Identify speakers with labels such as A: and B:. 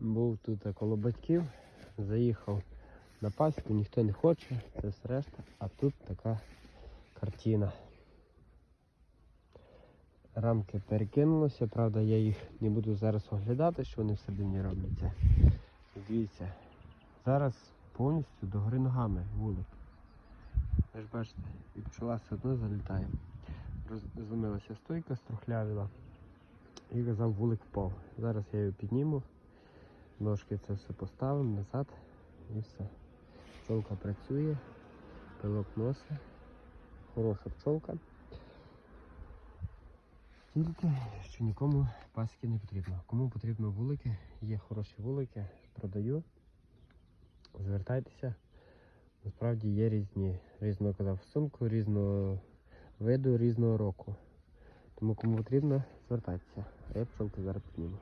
A: Був тут коло батьків, заїхав на пасіку, ніхто не хоче, це все решта, а тут така картина. Рамки перекинулися, правда, я їх не буду зараз оглядати, що вони всередині робляться. Дивіться, зараз повністю догори ногами вулик. Ви ж бачите, і пчола все одно залітає. Роз- Зломилася стойка, струхлявіла. І казав вулик впав. Зараз я його підніму, ножки це все поставимо назад і все. Пчолка працює, пилок носить, хороша пчолка. Тільки що нікому пасіки не потрібно. Кому потрібно вулики, є хороші вулики, продаю. Звертайтеся. Насправді є різні, різного казав сумку, різного виду, різного року. Тому кому потрібно, звертайтеся. А я пчолки зараз підніму.